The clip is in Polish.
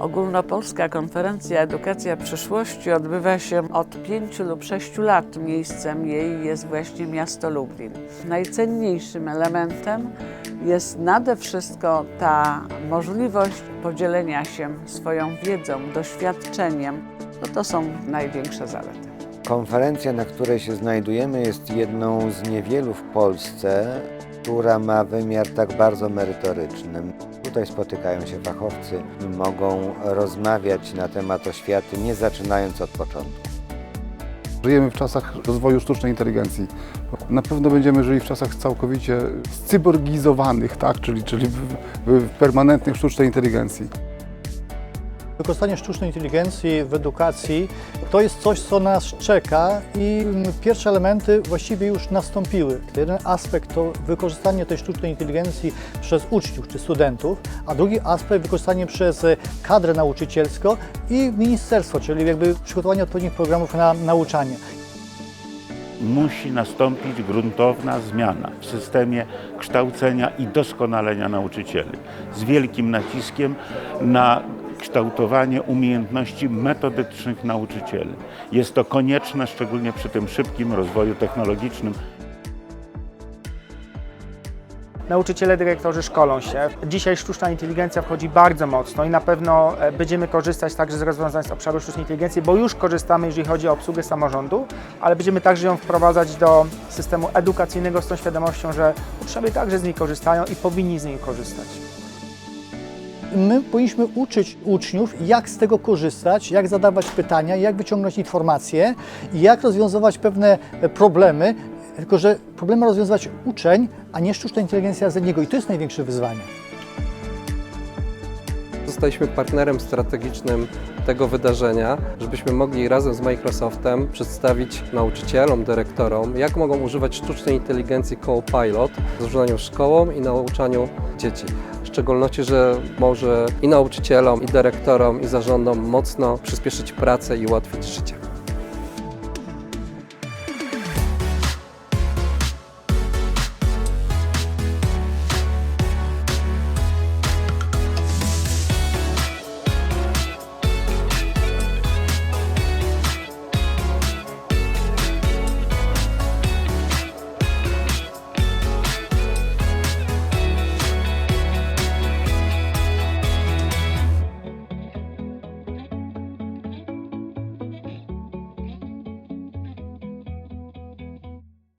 Ogólnopolska Konferencja Edukacja Przyszłości odbywa się od pięciu lub sześciu lat. Miejscem jej jest właśnie miasto Lublin. Najcenniejszym elementem jest nade wszystko ta możliwość podzielenia się swoją wiedzą, doświadczeniem. No to są największe zalety. Konferencja, na której się znajdujemy, jest jedną z niewielu w Polsce, która ma wymiar tak bardzo merytoryczny. Tutaj spotykają się fachowcy mogą rozmawiać na temat oświaty, nie zaczynając od początku. Żyjemy w czasach rozwoju sztucznej inteligencji. Na pewno będziemy żyli w czasach całkowicie cyborgizowanych, tak? czyli, czyli w, w, permanentnej sztucznej inteligencji. Wykorzystanie sztucznej inteligencji w edukacji to jest coś, co nas czeka i mm, pierwsze elementy właściwie już nastąpiły. Jeden aspekt to wykorzystanie tej sztucznej inteligencji przez uczniów czy studentów, a drugi aspekt wykorzystanie przez e, kadrę nauczycielską i ministerstwo, czyli jakby przygotowanie odpowiednich programów na nauczanie. musi nastąpić gruntowna zmiana w systemie kształcenia i doskonalenia nauczycieli z wielkim naciskiem na kształtowanie umiejętności metodycznych nauczycieli. Jest to konieczne, szczególnie przy tym szybkim rozwoju technologicznym. Nauczyciele, dyrektorzy szkolą się. Dzisiaj sztuczna inteligencja wchodzi bardzo mocno i na pewno e, będziemy korzystać także z rozwiązań z obszaru sztucznej inteligencji, bo już korzystamy, jeżeli chodzi o obsługę samorządu, ale będziemy także ją wprowadzać do systemu edukacyjnego z tą świadomością, że uczniowie także z niej korzystają i powinni z niej korzystać. My powinniśmy uczyć uczniów, jak z tego korzystać, jak zadawać pytania, jak wyciągnąć informacje i jak rozwiązywać pewne e, problemy, tylko że problemy rozwiązywać uczeń, a nie sztuczna inteligencja za niego i to jest największe wyzwanie. Zostaliśmy partnerem strategicznym tego wydarzenia, żebyśmy mogli razem z Microsoftem przedstawić nauczycielom, dyrektorom, jak mogą używać sztucznej inteligencji Copilot w zarządzaniu szkołą i nauczaniu dzieci. Szczególności, że może i nauczycielom, i dyrektorom, i zarządom mocno przyspieszyć pracę i ułatwić życie.